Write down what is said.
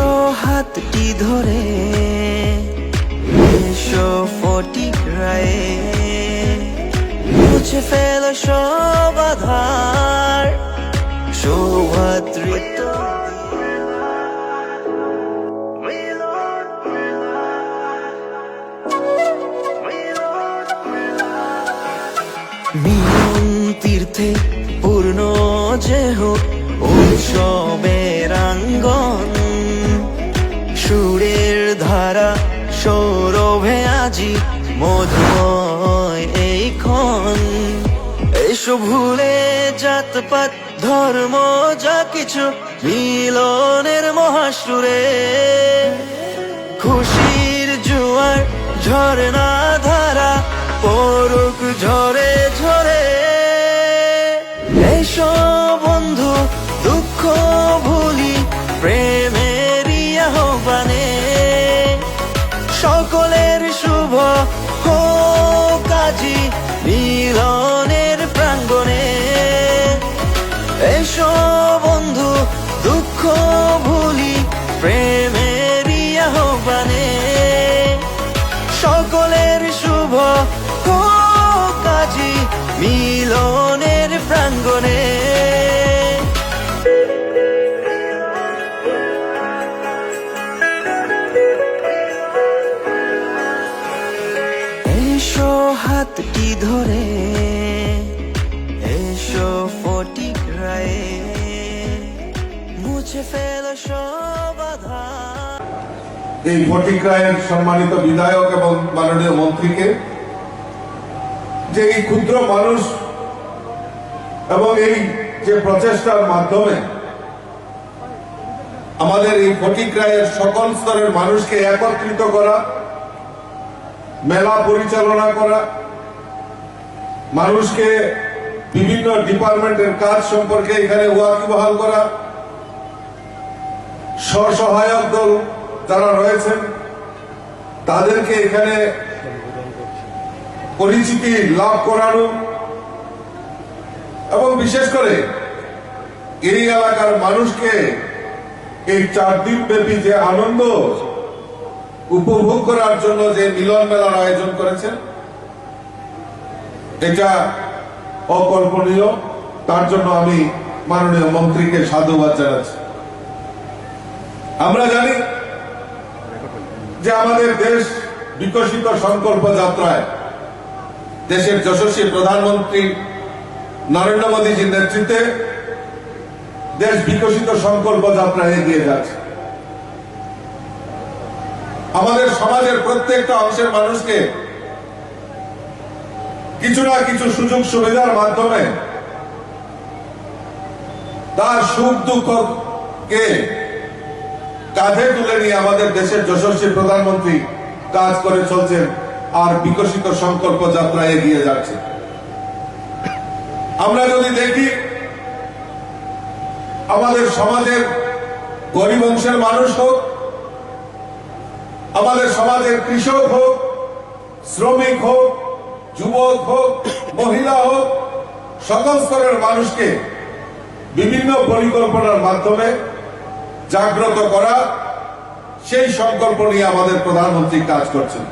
এসো হাতটি ধরে, এসো ফটিক রায়ে মুছে ফেল সব আধার সৌভাতৃত্ব মিলন তীর্থে পূর্ণ যে হোক উৎসবের মধুময় এই ক্ষণ এসো ভুলে জাতপাত ধর্ম যা কিছু, মিলনের মহাসুরে। খুশির জোয়ার ঝরনা ধারা পরুক ঝরে বন্ধু দুঃখ ভুলি প্রেমের আহ্বানে সকলের শুভ হোক আজি মিলনের প্রাঙ্গণে। ধরে। এই ফটিক সম্মানিত বিধায়ক এবং মাননীয় মন্ত্রীকে যে এই ক্ষুদ্র মানুষ এবং এই যে প্রচেষ্টার মাধ্যমে আমাদের এই ফটিক রায়ের সকল স্তরের মানুষকে একত্রিত করা, মেলা পরিচালনা করা, মানুষকে বিভিন্ন ডিপার্টমেন্টের কাজ সম্পর্কে এখানে ওয়াকিবহাল করা স্বসহায়ক দল যারা রয়েছেন, তাদেরকে এখানে পরিচিতি লাভ করানো এবং বিশেষ করে এই এলাকার মানুষকে এই চার দিন ব্যাপী যে আনন্দ উপভোগ করার জন্য যে মিলন মেলার আয়োজন করেছেন, এটা অকল্পনীয়। তার জন্য আমি মাননীয় মন্ত্রীকে সাধুবাদ জানাচ্ছি। আমরা জানি যে আমাদের দেশ বিকশিত সংকল্প যাত্রায় দেশের যশস্বী প্রধানমন্ত্রী নরেন্দ্র মোদীজির নেতৃত্বে দেশ বিকশিত সংকল্প যাত্রায় এগিয়ে যাচ্ছে। আমাদের সমাজের প্রত্যেকটা অংশের মানুষকে কিছু না কিছু সুযোগ সুবিধার মাধ্যমে তার সুখ দুঃখকে কাঁধে তুলে নিয়ে আমাদের দেশের যশস্বী প্রধানমন্ত্রী কাজ করে চলছেন আর বিকশিত সংকল্প যাত্রা এগিয়ে যাচ্ছে। আমরা যদি দেখি, আমাদের সমাজের গরিব অংশের মানুষ হোক, আমাদের সমাজের কৃষক হোক, শ্রমিক হোক, যুবক হোক, মহিলা হোক, সকল স্তরের মানুষকে বিভিন্ন পরিকল্পনার মাধ্যমে জাগ্রত করা সেই সংকল্প নিয়ে আমাদের প্রধানমন্ত্রী কাজ করছেন।